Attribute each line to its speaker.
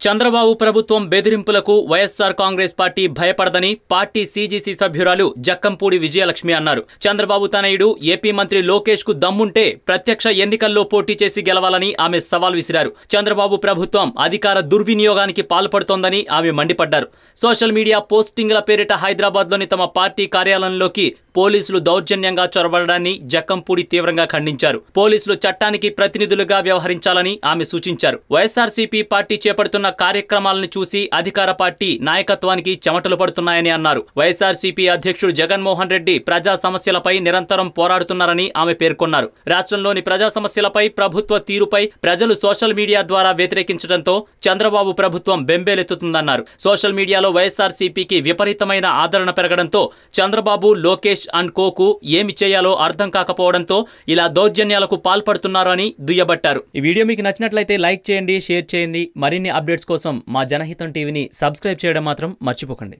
Speaker 1: చంద్రబాబు ప్రభుత్వం బెదిరింపులకు వైఎస్సార్ కాంగ్రెస్ పార్టీ భయపడదని పార్టీ సీజీసీ సభ్యురాలు జక్కంపూడి విజయలక్ష్మి అన్నారు. చంద్రబాబు తనయుడు ఏపీ మంత్రి లోకేష్కు దమ్ముంటే ప్రత్యక్ష ఎన్నికల్లో పోటీ చేసి గెలవాలని ఆమె సవాల్ విసిరారు. చంద్రబాబు ప్రభుత్వం అధికార దుర్వినియోగానికి పాల్పడుతోందని ఆమె మండిపడ్డారు. సోషల్ మీడియా పోస్టింగ్ల పేరిట హైదరాబాద్లోని తమ పార్టీ కార్యాలయంలోకి పోలీసులు దౌర్జన్యంగా చొరబడడాన్ని జక్కంపూడి తీవ్రంగా ఖండించారు. పోలీసులు చట్టానికి ప్రతినిధులుగా వ్యవహరించాలని ఆమె సూచించారు. వైఎస్ఆర్సీపీ పార్టీ చేపడుతున్న కార్యక్రమాలను చూసి అధికార పార్టీ నాయకత్వానికి చెమటలు పడుతున్నాయని అన్నారు. వైఎస్ఆర్సీపీ అధ్యక్షుడు జగన్మోహన్ రెడ్డి ప్రజా సమస్యలపై నిరంతరం పోరాడుతున్నారని ఆమె పేర్కొన్నారు. రాష్ట్రంలోని ప్రజా సమస్యలపై ప్రభుత్వ తీరుపై ప్రజలు సోషల్ మీడియా ద్వారా వ్యతిరేకించడంతో చంద్రబాబు ప్రభుత్వం బెంబేలెత్తుతుందన్నారు. సోషల్ మీడియాలో వైఎస్ఆర్సీపీకి విపరీతమైన ఆదరణ పెరగడంతో చంద్రబాబు లోకేష్ అండ్ కోకు ఏమి చేయాలో అర్థం కాకపోవడంతో ఇలా దౌర్జన్యాలకు పాల్పడుతున్నారు అని దుయ్యబట్టారు. ఈ వీడియో మీకు నచ్చినట్లయితే లైక్ చేయండి షేర్ చేయండి. మరిన్ని అప్డేట్స్ కోసం మా జనహితం టీవీని సబ్స్క్రైబ్ చేయడం మాత్రం మర్చిపోకండి.